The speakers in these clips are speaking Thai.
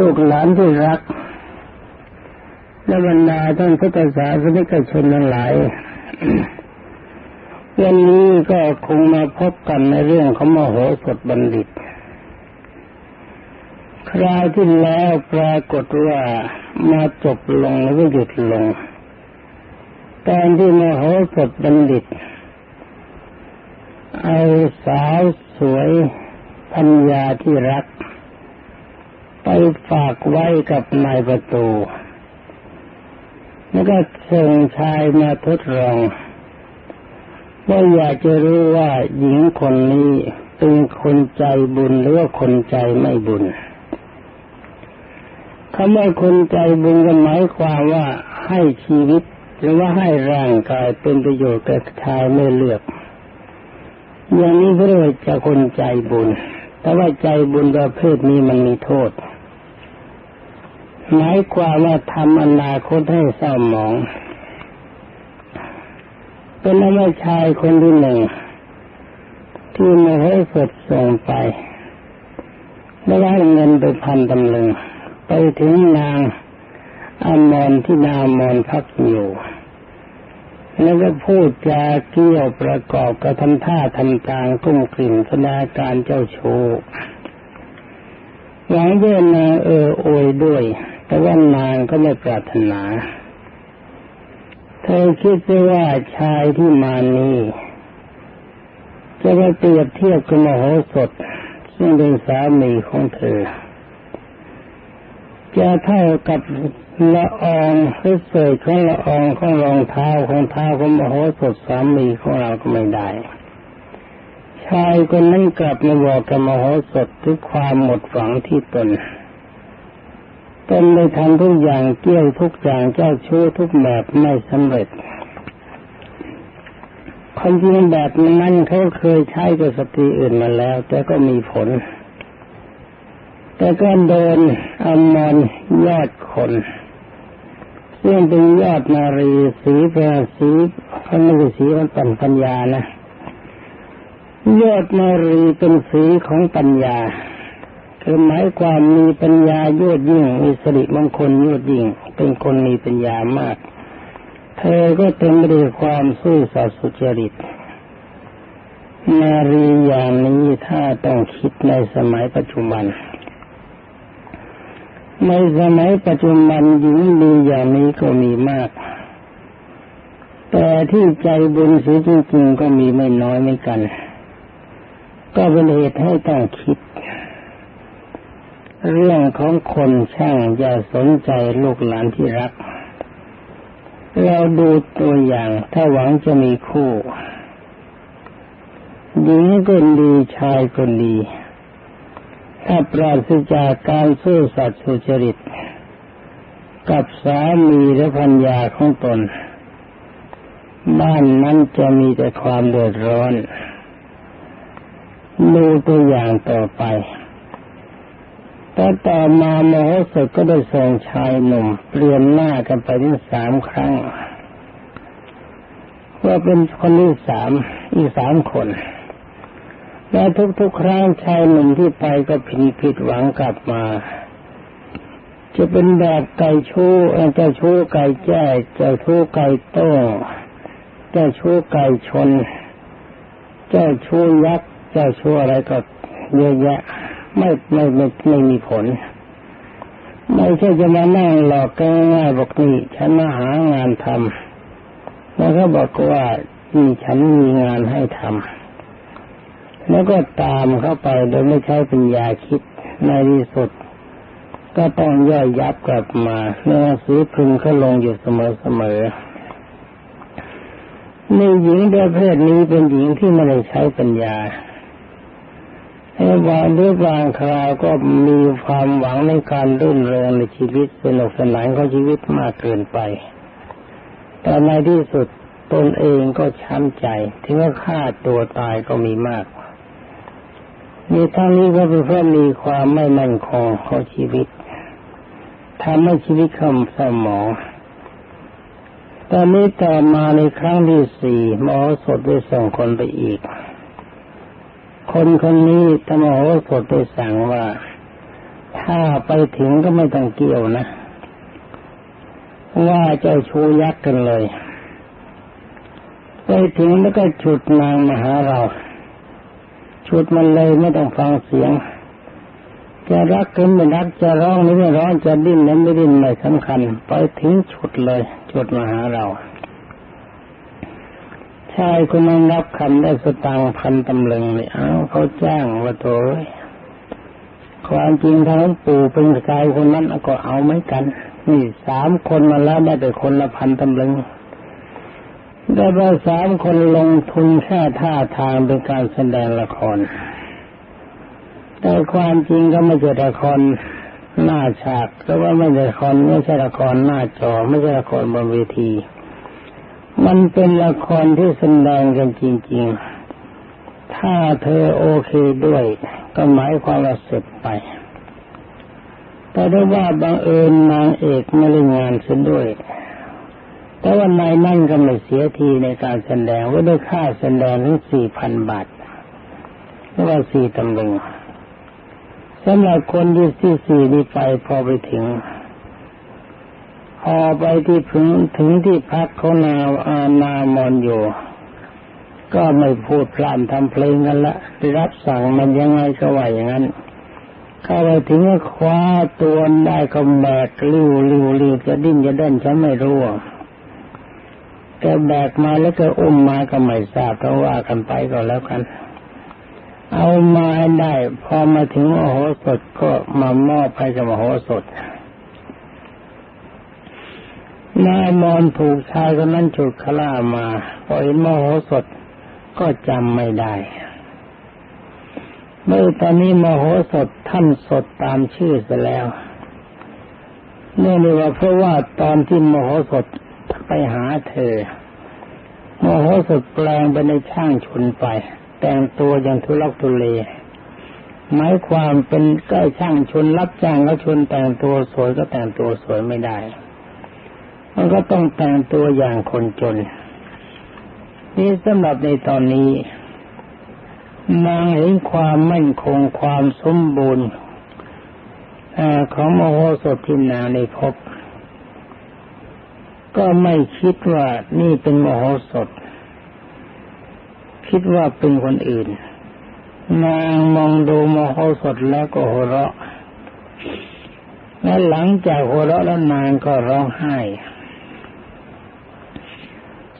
ลูกหลานที่รักและบรรดาท่านพุทธศาสนิกชนทั้งหลายวันนี้ก็คงมาพบกันในเรื่องของมโหสถบัณฑิต คราวที่แล้วปรากฏว่ามาจบลงแล้วก็หยุดลง ตอนที่มโหสถบัณฑิต เอาสาวสวยพัญญาที่รัก ไปฝากไว้กับนายประตู แล้วก็ส่งชายมาทดลองว่าอยากจะรู้ว่าหญิงคนนี้เป็นคนใจบุญหรือว่าคนใจไม่บุญคำว่าคนใจบุญก็หมายความว่าให้ชีวิต หรือว่าให้ร่างกายเป็นประโยชน์แก่ชายไม่เลือก อย่างนี้เรียกจะคนใจบุญ แต่ว่าใจบุญประเภทนี้มันมีโทษ หมายความว่าทำอนาคตให้เศร้าหมอง เป็นนักชายคนที่หนึ่ง ที่ไมาให้สดส่งไปแล้วได้เงินไปพันตำลึง ไปถึงนางอมรที่นางอมรพักอยู่ แล้วก็พูดจาเกี่ยวประกอบกับทำท่าทำทางกุ้มกลิ่นสดงการเจ้าชู้หวังเว่านางเออโอยด้วย แต่ว่านางก็ไม่ปรารถนา เธอคิดว่าชายที่มานี้จะไปเปรียบเทียบกับมโหสถ ซึ่งเป็นสามีของเธอ จะเท่ากับละอองหรือเศษของละอองของรองเท้าของเท้าของมโหสถสามีของเราก็ไม่ได้ชายคนนั้นกลับมาบอกกับมโหสถถึงความหมดหวังที่ตน นได้ทำทุกอย่างเกี่ยวทุกอย่างเจ้าชู้ทุกแบบไม่สำเร็จคนจริงแบบนั้นเขาเคยใช้กับสตรีอื่นมาแล้ว แต่ก็มีผล แต่ก็โดนอมรยอดคนซึ่งเป็นยอดนารีสีเป็นสีเขาไม่ใช่สีมันเป็นปัญญานะยอดนารีเป็นสีของปัญญา คือหมายความมีปัญญายวดยิ่ง มีสิริมงคลยวดยิ่ง เป็นคนมีปัญญามาก เธอก็เต็มไปด้วยความสู้สัตย์สุจริตนารีอย่างนี้ถ้าต้องคิดในสมัยปัจจุบัน ในสมัยปัจจุบันหญิงดีอย่างนี้ก็มีมาก แต่ที่ใจบุญเสียจริงๆก็มีไม่น้อยเหมือนกัน ก็เป็นเหตุให้ต้องคิด เรื่องของคนช่างอย่าสนใจลูกหลานที่รัก เราดูตัวอย่างถ้าหวังจะมีคู่ หญิงก็ดีชายก็ดี ถ้าปราศจากการซื่อสัตย์สุจริต กับสามีและพัญญาของตน บ้านนั้นจะมีแต่ความเดือดร้อน ดูตัวอย่างต่อไป แต่ต่อมามโหสถก็ได้ส่งชายหนุ่มเปลี่ยนหน้ากันไปถึงสามครั้ง ว่าเป็นคนที่สามอีกสามคน และทุกๆครั้งชายหนุ่มที่ไปก็ผิดผิดหวังกลับมา จะเป็นแบบไก่ชู้เจ้าชู้ไก่แจ้เจ้าชู้ไก่โต้เจ้าชู้ไก่ชน เจ้าชู้ยักษ์ เจ้าชู้อะไรก็เยอะแยะ ไม่ไม่ไม่ไม่มีผล ไม่ใช่จะมานั่งหลอกกันง่ายบอกนี่ฉันมาหางานทำแล้วก็บอกว่านี่ฉันมีงานให้ทำแล้วก็ตามเข้าไปโดยไม่ใช้ปัญญาคิดในที่สุดก็ต้องย่อยยับกลับมาเนื้อสือพึงเขาลงอยู่เสมอเสมอในหญิงประเภทนี้เป็นหญิงที่ไม่ได้ใช้ปัญญา บางหรือบางคราวก็มีความหวังในการรุ่นเรืองในชีวิตสนุกสนานของชีวิตมากเกินไป แต่ในที่สุดตนเองก็ช้ำใจถึงกับฆ่าตัวตายก็มีมากมีทั้งนี้ก็เป็นเพราะมีความไม่มั่นคงของชีวิตทำให้ชีวิตคำสมองตอนนี้ต่อมาในครั้งที่สี่หมอสดได้ส่งคนไปอีก คนคนนี้ธรรมโหสถได้สั่งว่า ถ้าไปถึงก็ไม่ต้องเกี่ยวนะ ว่าเจ้าชูยักษ์กันเลย ไปถึงแล้วก็ฉุดนางมาหาเรา ฉุดมันเลยไม่ต้องฟังเสียงจะรักกันไม่รักจะร้องหรือไม่ร้องจะดิ้นหรือไม่ดิ้นไม่สำคัญ ไปถึงฉุดเลย ฉุดมาหาเรา ชายคนนั้นรับคำได้สตางค์พันตำลึงเลยเอ้าเขาจ้างว่าโถยความจริงทั้งปู่เป็นชายคนนั้นก็เอาไม่กัน นี่สามคนมาแล้วได้แต่คนละพันตำลึงได้ไปสามคนลงทุนแค่ท่าทางเป็นการแสดงละคร แต่ความจริงก็ไม่ใช่ละครหน้าฉากก็ว่าไม่ใช่ละครไม่ใช่ละครหน้าจอไม่ใช่ละครบนเวที มันเป็นละครที่แสดงกันจริง ๆ ถ้าเธอโอเคด้วย ก็หมายความว่าเสร็จไป แต่ได้ว่าบังเอิญนางเอกไม่ได้งานเสียด้วย แต่ว่านายนั่นก็ไม่เสียทีในการแสดงว่าได้ค่าแสดงถึงสี่พันบาทหรือว่าสี่ตำลึงสำหรับคนที่ที่สี่นี่ไปพอไปถึง พอไปที่ถึงถึงที่พักเขานาวอานามอนอยู่ก็ไม่พูดพร่ำทำเพลงกันละได้รับสั่งมันยังไงก็ว่าอย่างนั้นเข้าไปถึงก็คว้าตัวได้ก็แบกลิ้วลิ้วลิ้วจะดิ้นจะเด่นฉันไม่รู้แกแบกมาแล้วก็อุ้มมาก็ไม่ทราบก็ว่ากันไปก็แล้วกัน เอามาได้ พอมาถึงมโหสถก็มามอบให้กับมโหสถ นายมอนถูกชายคนนั้นจุดขล่ามาพอเห็นมโหสถก็จำไม่ได้ เมื่อตอนนี้มโหสถท่านสดตามชื่อเสียแล้วเนื่องในว่าเพราะว่าตอนที่มโหสถไปหาเธอมโหสถแปลงไปในช่างชนไป แต่งตัวอย่างทุลักทุเลหมายความเป็นใกล้ช่างชนรับจ้างก็ชนแต่งตัวสวยก็แต่งตัวสวยไม่ได้ มันก็ต้องแต่งตัวอย่างคนจน นี่สำหรับในตอนนี้ นางเห็นความมั่นคงความสมบูรณ์ของมโหสถที่นางได้พบ ก็ไม่คิดว่านี่เป็นมโหสถ คิดว่าเป็นคนอื่น นางมองดูมโหสถแล้วก็หัวเราะและหลังจากหัวเราะแล้วนางก็ร้องไห้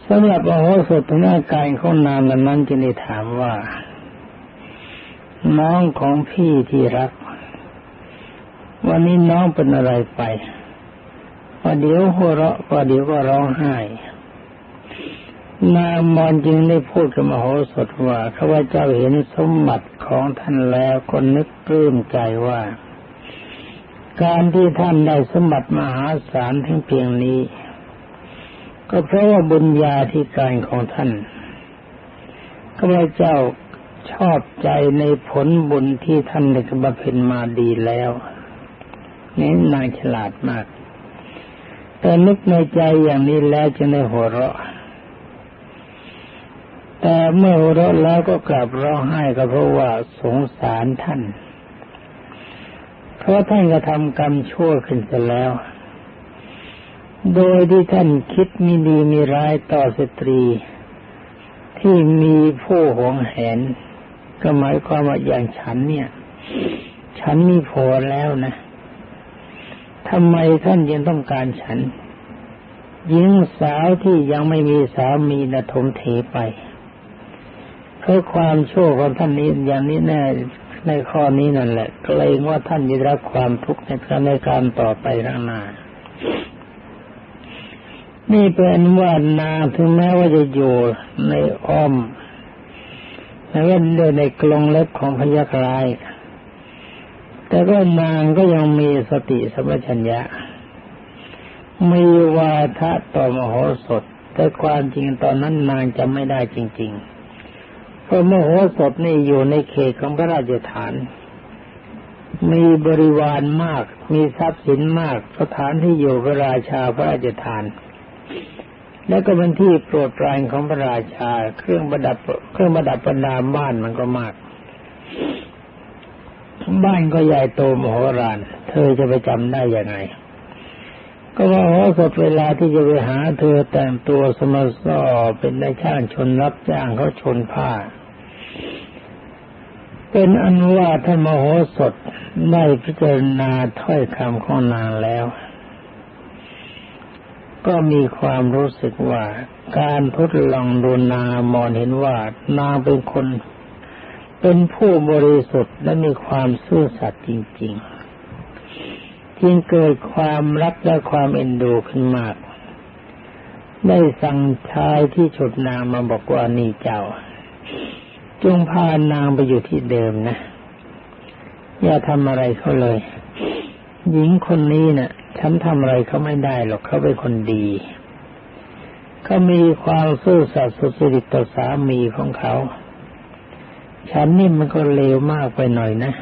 สำหรับมโหสถหน้าการของนางนั้นจึงได้ถามว่า น้องของพี่ที่รัก วันนี้น้องเป็นอะไรไปว่าเดี๋ยวหัวเราะว่าเดี๋ยวก็ร้องไห้ นางมอนจึงได้พูดกับมโหสถว่าข้าพเจ้าเห็นสมบัติของท่านแล้วคนนึกปลื้มใจว่า การที่ท่านได้สมบัติมหาศาลทั้งเพียงนี้ ก็เพราะว่าบุญญาธิการของท่านข้าพเจ้าชอบใจในผลบุญที่ท่านได้บำเพ็ญมาดีแล้วนี่นางฉลาดมาก แต่นึกในใจอย่างนี้แล้วจึงได้หัวเราะ แต่เมื่อหัวเราะแล้วก็กลับร้องไห้ก็เพราะว่าสงสารท่าน เพราะท่านกระทำกรรมชั่วขึ้นเสแล้ว โดยที่ท่านคิดมีดีมีร้ายต่อสตรี ที่มีผู้หวงแหน ก็หมายความว่าอย่างฉันเนี่ย ฉันมีผัวแล้วนะทำไมท่านยังต้องการฉันหญิงสาวที่ยังไม่มีสามีนะถมเทไปเพราะความโชั่วของท่านนี้อย่างนี้แน่ในข้อนี้นั่นแหละเกรงว่าท่านจะรับความทุกข์ในการในการต่อไปข้างหน้า นี่เป็นว่านางถึงแม้ว่าจะอยู่ในอ้อมแต่ว่าในกรงเล็บของพยัคฆ์ราย แต่ก็นางก็ยังมีสติสัมปชัญญะ มีวาทะต่อมโหสถ แต่ความจริงตอนนั้นนางจะไม่ได้จริง ๆ เพราะมโหสถนี่อยู่ในเขตของพระราชฐาน มีบริวารมาก มีทรัพย์สินมาก สถานที่อยู่พระราชาพระราชทาน แล้วก็เป็นที่โปรดปรานของพระราชา เครื่องประดับ เครื่องประดับประดาบ้านมันก็มาก บ้านก็ใหญ่โตมโหฬารเธอจะไปจำได้ยังไง ก็ว่าโอ้สดเวลาที่จะไปหา เธอแต่งตัวสมสอเป็นนายช่างชนรับจ้างเขาชนผ้า เป็นอันว่าท่านมโหสถได้พิจารณาถ้อยคำของนางแล้ว ก็มีความรู้สึกว่า การทดลองดูนางอมรเห็นว่านางเป็นคน เป็นผู้บริสุทธิ์และมีความซื่อสัตย์จริง ๆ จึงเกิดความรักและความเอ็นดูขึ้นมาก ได้สั่งชายที่ฉุดนางมาบอกว่านี่เจ้า จงพานางไปอยู่ที่เดิมนะ อย่าทำอะไรเขาเลย หญิงคนนี้นะ่ะ ฉันทำอะไรเขาไม่ได้หรอกเขาเป็นคนดีเขามีความซื่อสัตย์สุจริตต่อสามีของเขา ฉันนี่มันก็เลวมากไปหน่อยนะ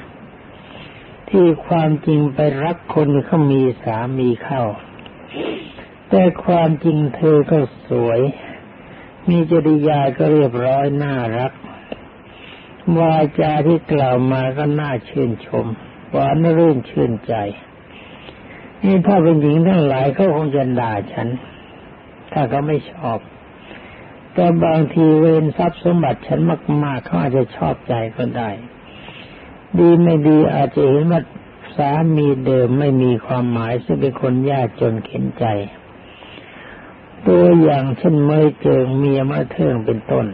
ที่ความจริงไปรักคนเขามีสามีเข้า แต่ความจริงเธอก็สวย มีจริยาก็เรียบร้อยน่ารักวาจาที่กล่าวมาก็น่าชื่นชมหวานรื่นชื่นใจ นี่ถ้าเป็นหญิงทั้งหลายเขาคงจะด่าฉัน ถ้าเขาไม่ชอบ แต่บางทีเวรทรัพย์สมบัติฉันมากๆเขาอาจจะชอบใจก็ได้ ดีไม่ดีอาจจะเห็นว่าสามีเดิมไม่มีความหมายซึ่งเป็นคนยากจนเข็นใจ ตัวอย่างเช่นเมยเจิงเมียมาเทิงเป็นต้น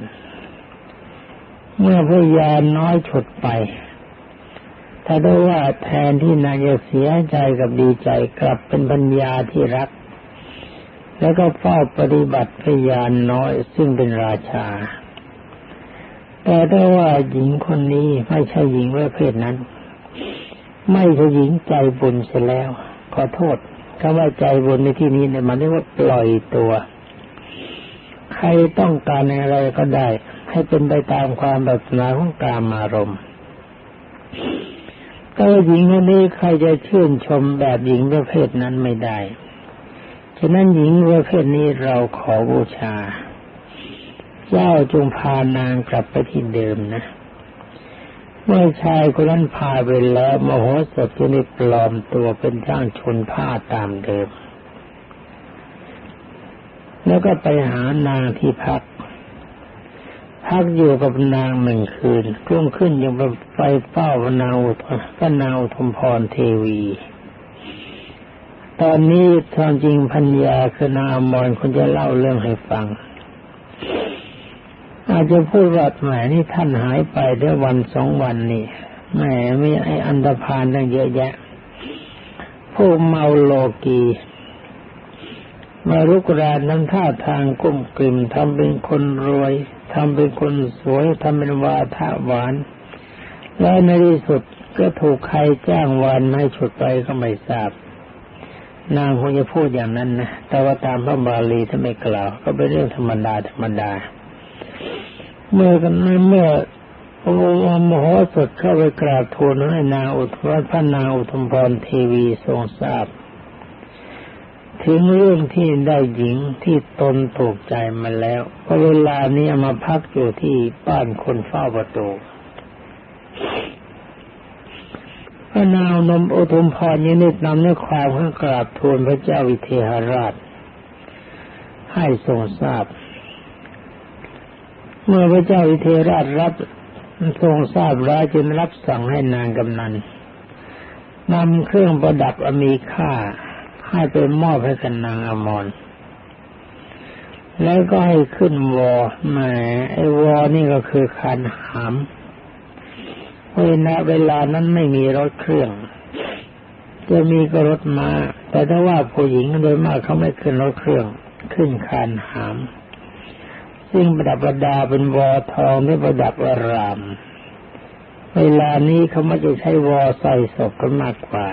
เมื่อพยานน้อยฉุดไป ถ้าได้ว่าแทนที่นายจะเสียใจกับดีใจกลับเป็นปัญญาที่รัก แล้วก็เฝ้าปฏิบัติพยานน้อยซึ่งเป็นราชา แต่ถ้าว่าหญิงคนนี้ไม่ใช่หญิงประเภทนั้น ไม่ใช่หญิงใจบุญเสียแล้ว ขอโทษคำว่าใจบุญในที่นี้เนี่ยมันเรียกว่าปล่อยตัว ใครต้องการอะไรก็ได้ ให้เป็นไปตามความปรารถนาของกามารมณ์ ก็หญิงคนนี้ใครจะชื่นชมแบบหญิงประเภทนั้นไม่ได้ ฉะนั้นหญิงประเภทนี้เราขอบูชา เจ้าจงพานางกลับไปที่เดิมนะเมื่อชายคนนั้นพาไปแล้วมโหสถก็ได้ปลอมตัวเป็นช่างชนผ้าตามเดิม แล้วก็ไปหานางที่พัก พักอยู่กับนางหนึ่งคืนรุ่งขึ้นยังไปไปเฝ้าพระนางอุทพระนางอุทมพรเทวี ตอนนี้ความจริงพัญญาคือนางอมรคนจะเล่าเรื่องให้ฟัง อาจจะพูดว่าแหมนี่ท่านหายไปด้วันสองวันนี่แหมไม่ไออันธพาลตั้งเยอะแยะพวกเมาโลกีมารุกรานนั้นท่าทางกุ้มกลิ่มทำเป็นคนรวย ทำเป็นคนสวยทำเป็นวาทะหวาน แล้วในที่สุดก็ถูกใครจ้างวานให้ฉุดไปก็ไม่ทราบ นางคงจะพูดอย่างนั้นนะ แต่ว่าตามพระบาลีถ้านไม่กล่าว ก็เป็นเรื่องธรรมดาธรรมดา เมื่อกันเมื่อพระมโหสถเข้าไปกราบทูลให้นางอุทวพระนางอุทมพรเทวีทรงทราบ ถึงเรื่องที่ได้หญิงที่ตนถูกใจมาแล้วเพราะเวลานี้มาพักอยู่ที่บ้านคนเฝ้าประตูพระนางนมอุทุมพรยินิดนำเนื้อความข้ากราบทูลพระเจ้าวิเทหราช ให้ทรงทราบ เมื่อพระเจ้าวิเทหราชรับทรงทราบแล้วจึงรับสั่งให้นางกำนันนำเครื่องประดับอมีค่า ให้ไปมอบให้กับนางอมรแล้วก็ให้ขึ้นวอแหมไอ้วอนี่ก็คือคันหามเวลาเวลานั้นไม่มีรถเครื่อง จะมีก็รถมา แต่ถ้าว่าผู้หญิงโดยมากเขาไม่ขึ้นรถเครื่อง ขึ้นคานหาม ซึ่งประดับประดาเป็นวอทองที่ประดับอาราม เวลานี้เขาไม่จะใช้วอใส่ศพกันมากกว่า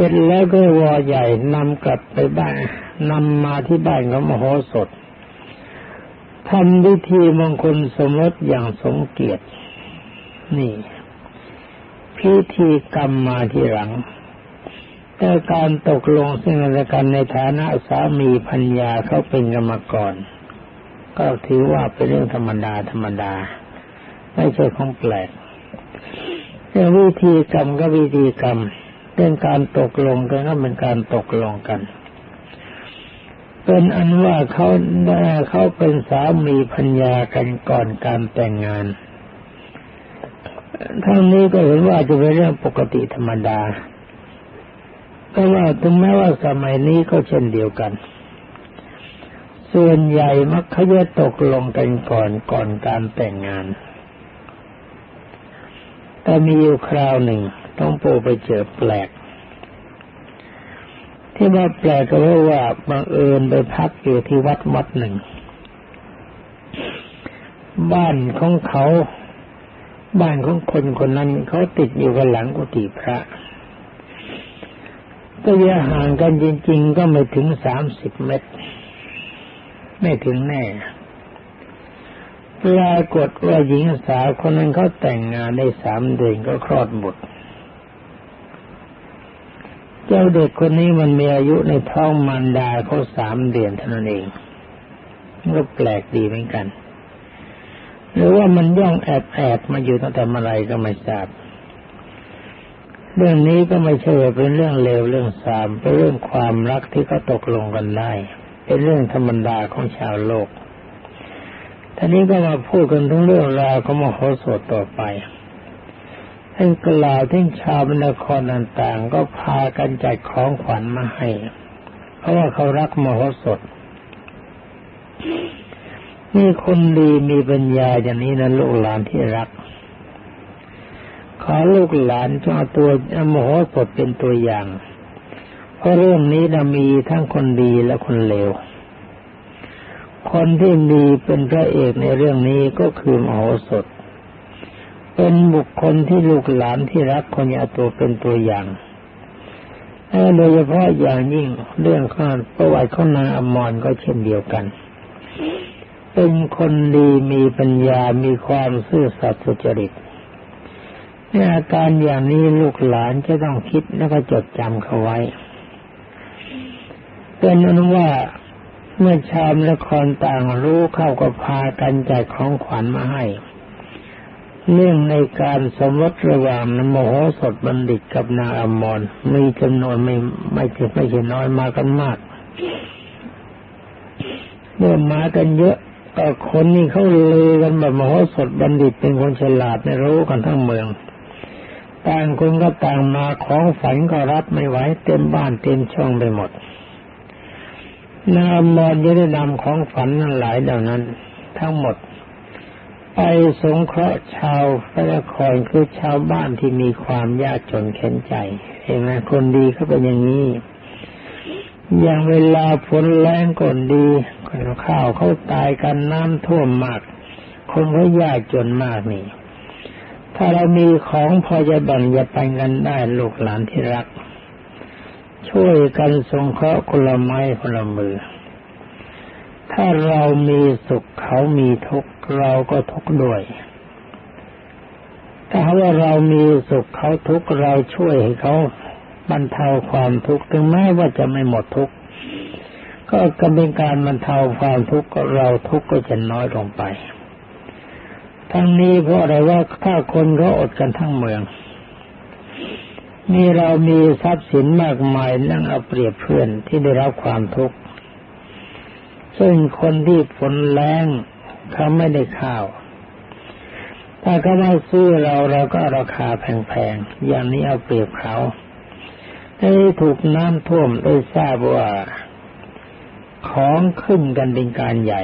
เสร็จแล้วก็วอใหญ่นำกลับไปบ้านนำมาที่บ้านของมโหสถทำพิธีมงคลสมรสอย่างสมเกียรติ นี่ พิธีกรรมมาที่หลัง แต่การตกลงซึ่งกันในฐานะสามีพัญญาเขาเป็นกรรมกร ก็ถือว่าเป็นเรื่องธรรมดาธรรมดา ไม่ใช่ของแปลกรื่องวิธีกรรมก็วิธีกรรม เรื่องการตกลงกันก็เป็นการตกลงกัน เป็นอันว่าเขาเขาเป็นสามีพัญญากันก่อนการแต่งงานทั้งนี้ก็เห็นว่าจะเป็นเรื่องปกติธรรมดาแต่ว่าถึงแม้ว่าสมัยนี้ก็เช่นเดียวกัน ส่วนใหญ่มักเขาจะตกลงกันก่อนก่อนการแต่งงาน แต่มีอยู่คราวหนึ่ง ต้องปูไปเจอแปลก ที่ว่าแปลกก็เพราะว่าบังเอิญไปพักอยู่ที่วัดวัดหนึ่ง บ้านของเขา บ้านของคนคนนั้นเขาติดอยู่กับหลังกุฏิพระก็ยะห่างกันจริง ๆ ก็ไม่ถึงสามสิบเมตร ไม่ถึงแน่ ปรากฏว่าหญิงสาวคนนั้นเขาแต่งงานได้สามเดือนก็คลอดบุตร เจ้าเด็กคนนี้มันมีอายุในท้องมารดาเขาสามเดือนเท่านั้นเองก็แปลกดีเหมือนกัน หรือว่ามันย่องแอบแอบมาอยู่ตั้งแต่เมื่อไรก็ไม่ทราบ เรื่องนี้ก็ไม่ใช่เป็นเรื่องเลวเรื่องสามเป็นเรื่องความรักที่เขาตกลงกันได้ เป็นเรื่องธรรมดาของชาวโลกท่านี้ก็มาพูดกันทั้งเรื่องราวของมโหสถต่อไป ท่านกล่าวทั้งชาวบรรครต่างๆ ก็พากันจัดของขวัญมาให้ เพราะว่าเขารักมโหสถ นี่คนดีมีปัญญาอย่างนี้นะลูกหลานที่รัก ขอลูกหลานจงเอาตัวมโหสถเป็นตัวอย่าง เพราะเรื่องนี้จะมีทั้งคนดีและคนเลว คนที่ดีเป็นพระเอกในเรื่องนี้ก็คือมโหสถ เป็นบุคคลที่ลูกหลานที่รักคนเอาตัวเป็นตัวอย่างโดยเฉพาะอย่างยิ่งเรื่องข้าประวัติของนางอมรก็เช่นเดียวกัน เป็นคนดีมีปัญญามีความซื่อสัตย์สุจริตในอาการอย่างนี้ลูกหลานจะต้องคิดแล้วก็จดจำเขาไว้ เป็นอนุว่าเมื่อชามละครต่างรู้เข้าก็พากันจัดของขวัญมาให้ เนื่องในการสมรสระหว่างนโมโหสถบัณฑิตกับนางอมรมีจำนวนไม่ไม่ใช่ไม่ใช่น้อยมากันมาก เมื่อมากันเยอะก็คนนี้เขาลือกันแบบมโหสถบัณฑิตเป็นคนฉลาดในรู้กันทั้งเมืองต่างคนก็ต่างมาของฝันก็รับไม่ไหวเต็มบ้านเต็มช่องไปหมดนางมอนยังได้นำของฝันนั้นหลายเหล่านั้น ทั้งหมด ไปสงเคราะห์ชาวพระนครคือชาวบ้านที่มีความยากจนเข็นใจ เห็นไหมคนดีเขาเป็นอย่างนี้ อย่างเวลาฝนแรงก่อนดีข้าวเขาตายกันน้ำท่วมมาก คนเขายากจนมากนี่ ถ้าเรามีของพอจะแบ่งจะไปกันได้ลูกหลานที่รัก ช่วยกันสงเคราะห์คนละไม้คนละมือ ถ้าเรามีสุขเขามีทุกข์เราก็ทุกข์ด้วย ถ้าว่าเรามีสุขเขาทุกข์เราช่วยให้เขาบรรเทาความทุกข์ถึงแม้ว่าจะไม่หมดทุกข์ก็กำเป็นการบรรเทาความทุกข์เราทุกข์ก็จะน้อยลงไป ทั้งนี้เพราะอะไรว่าถ้าคนเขาอดกันทั้งเมืองมีเรามีทรัพย์สินมากมายนั่งเอาเปรียบเพื่อนที่ได้รับความทุกข์ ซึ่งคนที่ฝนแรงเขาไม่ได้ข้าว ถ้าเขาไม่ซื้อเราเราก็ราคาแพงๆ อย่างนี้เอาเปรียบเขาได้ถูกน้ำท่วมได้ทราบว่า ของขึ้นกันเป็นการใหญ่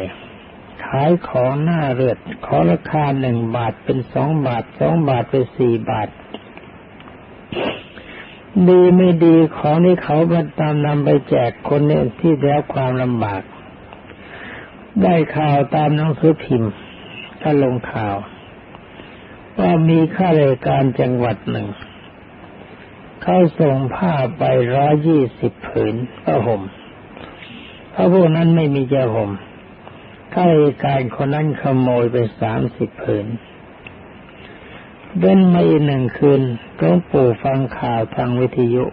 ขายของหน้าเลือด ขอราคาหนึ่งบาทเป็นสองบาทสองบาทเป็นสี่บาท ดีไม่ดีของนี้เขามาตามนำไปแจกคนเนี่ยที่ได้รับความลำบาก ได้ข่าวตามหนังสือพิมพ์ถ้าลงข่าว ว่ามีข้าราชการจังหวัดหนึ่ง เขาส่งผ้าไปร้อยยี่สิบผืนผ้าห่มเพราะพวกนั้นไม่มีจ้าห่มข้าราชการคนนั้นขโมยไปสามสิบผืนเดินมาอีกหนึ่งคืนหลวงปู่ฟังข่าวทางวิทยุ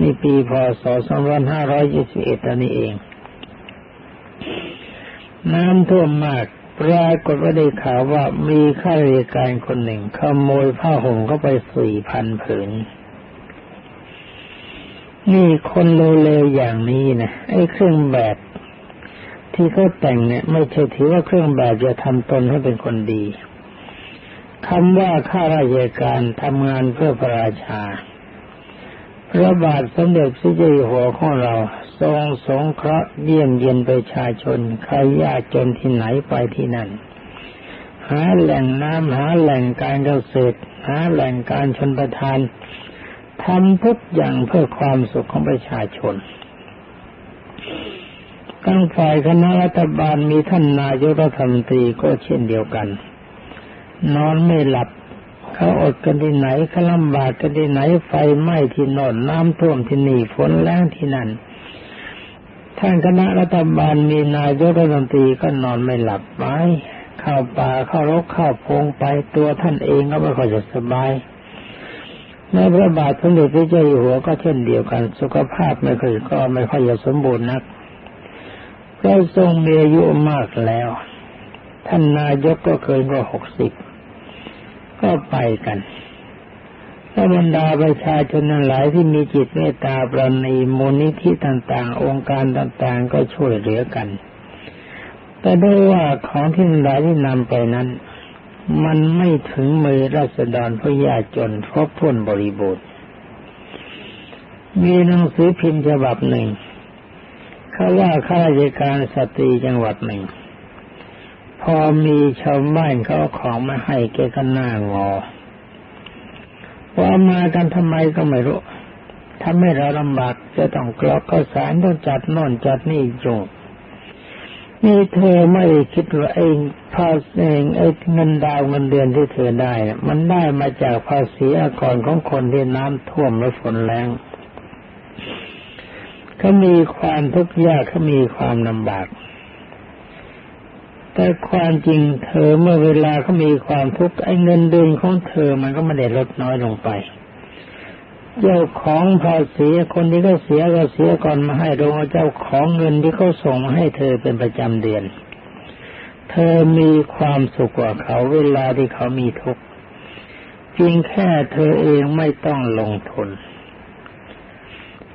นี่ปีพศสองพันห้าร้อยยี่สิบเอ็ดนี้เอง น้ำท่วมมากปรากฏว่าได้ข่าวว่ามีข้าราชการคนหนึ่งขโมยผ้าห่มเข้าไปสี่พันผืน นี่คนเลวๆอย่างนี้นะไอ้เครื่องแบบ ที่เขาแต่งเนี่ย ไม่ใช่ถือว่าเครื่องแบบจะทำตนให้เป็นคนดีคำว่าข้าราชการทำงานเพื่อพระราชาพระบาทสมเด็จพระเจ้าอยู่หัวของเรา ทรงสงเคราะห์เยี่ยมเยียนประชาชน ใครยากจนที่ไหนไปที่นั่น หาแหล่งน้ำหาแหล่งการเกษตร หาแหล่งการชนประทานทำทุกอย่างเพื่อความสุขของประชาชนทั้งฝ่ายคณะรัฐบาลมีท่านนายกรัฐมนตรีก็เช่นเดียวกัน นอนไม่หลับเขาอดกันที่ไหนเขาลำบากกันที่ไหนไฟไหม้ที่โนนน้ำท่วมที่นี่ฝนแรงที่นั่น ท่านคณะรัฐบาลมีนายกรัฐมนตรีก็นอนไม่หลับไปเข้าป่าเข้ารกเข้าพงไปตัวท่านเองก็ไม่ค่อยจะสบายในพระบาทสมเด็จพระเจ้าอยู่หัวก็เช่นเดียวกัน สุขภาพไม่ค่อยก็ไม่ค่อยจะสมบูรณ์นักก็ทรงมีอายุมากแล้ว ท่านนายกก็เกินกว่าหกสิบก็ไปกัน ถ้าบรรดาประชาชนนั้นหลายที่มีจิตเมตตาปราณีมูลนิธิต่างๆ องค์การต่างๆ ก็ช่วยเหลือกัน แต่ด้วยว่าของที่หลายที่นำไปนั้น มันไม่ถึงมือราษฎรผู้ยากจนครบถ้นบริบูรณ์ มีหนังสือพิมพ์ฉบับหนึ่ง เขาว่าข้าราชการสตรีจังหวัดหนึ่ง พอมีชาวบ้านเขาของมาให้แกก็หน้างอ ว่ามากันทำไมก็ไม่รู้ทำให้เราลำบากจะต้องกรอกข้าวสารต้องจัดน่นจัดนี่จงนี่เธอไม่คิดว่าไอ้ภาษีเองไอ้เงินดาวเงินเดือนที่เธอได้มันได้มาจากภาษีอากรของคนที่น้ำท่วมและฝนแรงเขามีความทุกข์ยากเขามีความลำบาก แต่ความจริงเธอเมื่อเวลาเขามีความทุกข์ไอ้เงินเดือนของเธอมันก็ไม่ได้ลดน้อยลงไปเจ้าของภาษีคนที่เขาเสียก็เสียก่อนมาให้โรงเจ้าของเงินที่เขาส่งมาให้เธอเป็นประจำเดือน เธอมีความสุขกว่าเขาเวลาที่เขามีทุกข์เพียงแค่เธอเองไม่ต้องลงทุน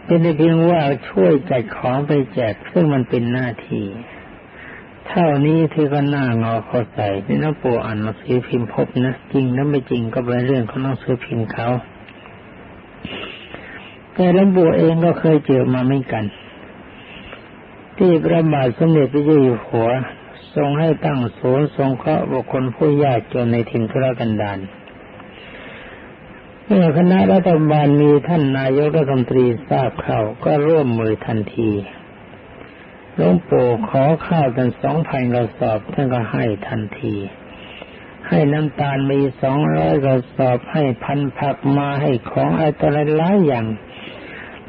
เป็นเพียงว่าช่วยจัดของไปแจกซึ่งมันเป็นหน้าที่ เท่านี้เธอก็น้างอเข้าใจนี่น้องปู่อ่านมาซื้อพิมพ์พบนะจริงแล้วไม่จริงก็เป็นเรื่องของน้องซื้อพิมพ์เขาแต่หลวงปู่เองก็เคยเจอมาไม่กัน ที่พระบาทสมเด็จพระเจ้าอยู่หัว ทรงให้ตั้งศูนย์ทรงเคราะห์บุคคลผู้ยากจนในถิ่นทุรกันดารเมื่อคณะรัฐบาลมีท่านนายกรัฐมนตรีทราบข่าวก็ร่วมมือทันที หลวงปู่ขอข้าวกันสองพันกระสอบท่านก็ให้ทันที ให้น้ำตาลมีสองร้อยกระสอบให้พันผักมาให้ของอะไรหลายอย่าง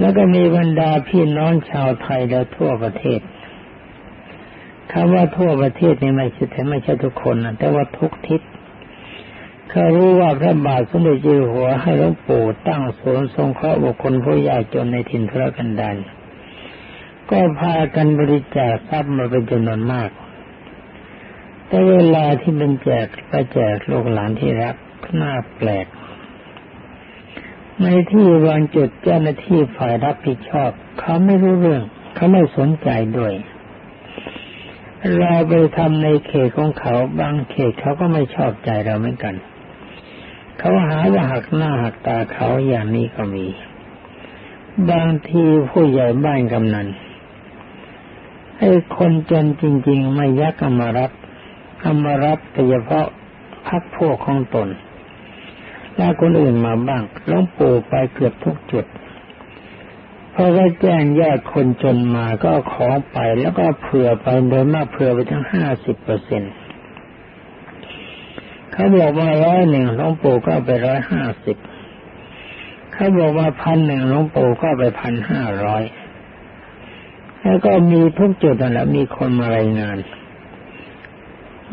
แล้วก็มีบรรดาพี่น้องชาวไทยแล้วทั่วประเทศคำว่าทั่วประเทศนี่ไม่ใช่แต่ไม่ใช่ทุกคนนะแต่ว่าทุกทิศเขารู้ว่าพระบาทสมเด็จเจ้าหัวให้หลวงปู่ตั้งศูนย์ทรงเคราะห์บุคคลผู้ยากจนในถิ่นทุรกันดาร ก็พากันบริจาคทรัพย์มาเป็นจำนวนมาก แต่เวลาที่เป็นแจกก็แจกลูกหลานที่รักน่าแปลก ในที่วางจุดเจ้าหน้าที่ฝ่ายรับผิดชอบ เขาไม่รู้เรื่อง เขาไม่สนใจด้วย เราไปทำในเขตของเขาบางเขตเขาก็ไม่ชอบใจเราเหมือนกัน เขาหาว่าหักหน้าหักตาเขาอย่างนี้ก็มีบางทีผู้ใหญ่บ้านกำนัน ไอ้คนจนจริง ๆ ไม่ยักอมรับอมรับแต่เฉพาะพักพวกของตนแล้วคนอื่นมาบ้างหลวงปู่ไปเกือบทุกจุดพอได้แจ้งญาติคนจนมาก็ขอไปแล้วก็เผื่อไปโดยมากเผื่อไปทั้งห้าสิบเปอร์เซ็นต์เขาบอกว่าร้อยหนึ่งหลวงปู่ก็ไปร้อยห้าสิบเขาบอกว่าพันหนึ่งหลวงปู่ก็ไปพันห้าร้อย แล้วก็มีทุกจุดนั่นแหละมีคนมารายงาน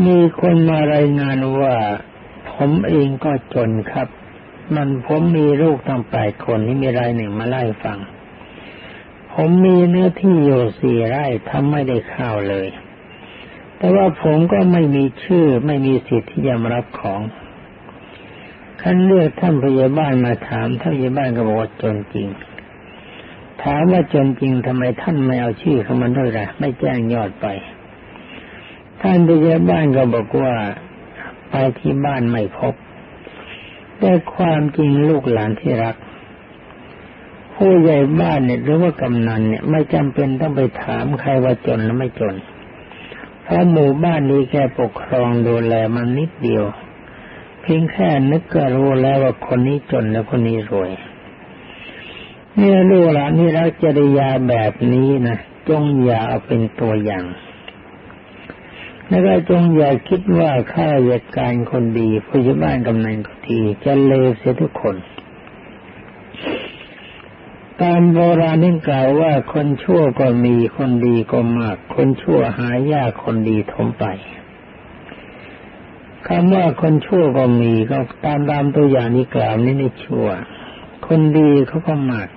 มีคนมารายงานว่า ผมเองก็จนครับ มันผมมีลูกตั้งแปดคนที่มีรายหนึ่งมาไล่ฟัง ผมมีเนื้อที่อยู่สี่ไร่ทำไม่ได้ข้าวเลย แต่ว่าผมก็ไม่มีชื่อไม่มีสิทธิ์ที่จะมารับของขั้นเลือกท่านพยาบาลมาถามท่านพยาบาลก็บอกว่าจนจริง ถามว่าจนจริงทำไมท่านไม่เอาชื่อเขามาด้วยล่ะ ไม่แจ้งยอดไป ท่านพยาบาลก็บอกว่าไปที่บ้านไม่พบ แต่ความจริงลูกหลานที่รัก ผู้ใหญ่บ้านเนี่ยหรือว่ากำนันเนี่ย ไม่จำเป็นต้องไปถามใครว่าจนหรือไม่จน เพราะหมู่บ้านนี้แค่ปกครองดูแลมันนิดเดียว เพียงแค่นึกก็รู้แล้วว่าคนนี้จนและคนนี้รวย เนี่ยลูกหลานที่รักจริยาแบบนี้นะจงอย่าเอาเป็นตัวอย่าง แล้วก็จงอย่าคิดว่าข้าราชการคนดีผู้ใหญ่บ้านกำนันก็ดีจะเลวเสียทุกคน ตามโบราณนี่กล่าวว่าคนชั่วก็มีคนดีก็มาก คนชั่วหายากคนดีถมไปคำว่าคนชั่วก็มีก็ตามตามตัวอย่างนี้กล่าวนี่ไม่ชั่ว คนดีเขาก็มาก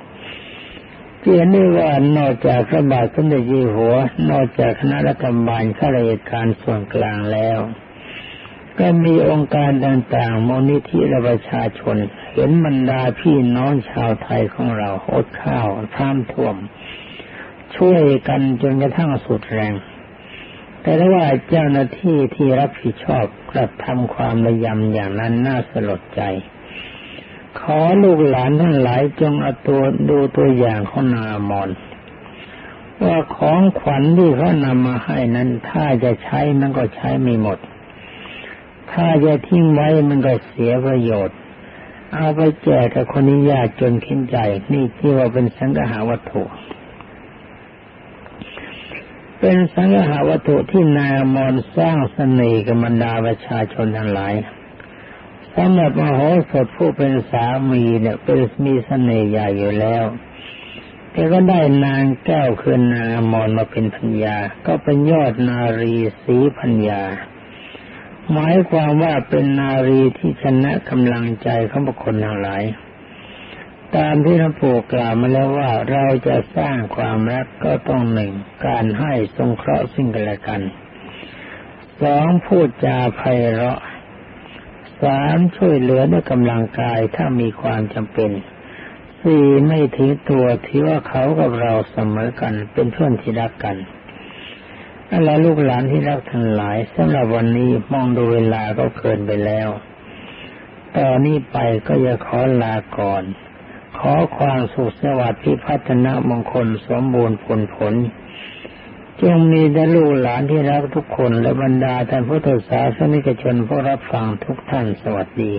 เจียนี่ว่านอกจากพระบาทสมเด็จเจ้าหัว นอกจากคณะรัฐบาลข้าราชการส่วนกลางแล้ว ก็มีองค์การต่างๆมูลนิธิและประชาชน เห็นบรรดาพี่น้องชาวไทยของเราอดข้าวท่ามท่วม ช่วยกันจนกระทั่งสุดแรง แต่ว่าเจ้าหน้าที่ที่รับผิดชอบกระทำความระยำอย่างนั้นน่าสลดใจ ขอลูกหลานทั้งหลายจงเอาตัวดูตัวอย่างของนามอนว่าของขวัญที่เขานำมาให้นั้น ถ้าจะใช้มันก็ใช้ไม่หมด ถ้าจะทิ้งไว้มันก็เสียประโยชน์ เอาไปแจกกับคนนี้ยากจนขึ้นใจ นี่ที่ว่าเป็นสังฆาวัตถุ เป็นสังฆาวัตถุที่นายอมรสร้างเสน่ห์กับบรรดาประชาชนทั้งหลาย สำหรับมโหสถผู้เป็นสามีเนี่ยเป็นมีเสน่ห์ใหญ่อยู่แล้วแกก็ได้นางแก้วคือนางอมรมาเป็นพัญญา ก็เป็นยอดนารีสีพัญญา หมายความว่าเป็นนารีที่ชนะกำลังใจของบุคคลทั้งหลาย ตามที่หลวงปู่กล่าวมาแล้วว่าเราจะสร้างความรักก็ต้องหนึ่งการให้สงเคราะห์ซึ่งกันและกันสองพูดจาไพเราะ สามช่วยเหลือด้วยกำลังกายถ้ามีความจำเป็นสี่ไม่ถือตัวที่ว่าเขากับเราเสมอกัน เป็นเพื่อนที่รักกันและลูกหลานที่รักทั้งหลายสำหรับวันนี้มองดูเวลาก็เกินไปแล้วตอนนี้ไปก็จะขอลาก่อน ขอความสุขสวัสดิ์พิพัฒนามงคลสมบูรณ์ผลผล จงมีแต่ลูกหลานที่รักทุกคนและบรรดาท่านพุทธศาสนิกชนผู้รับฟังทุกท่านสวัสดี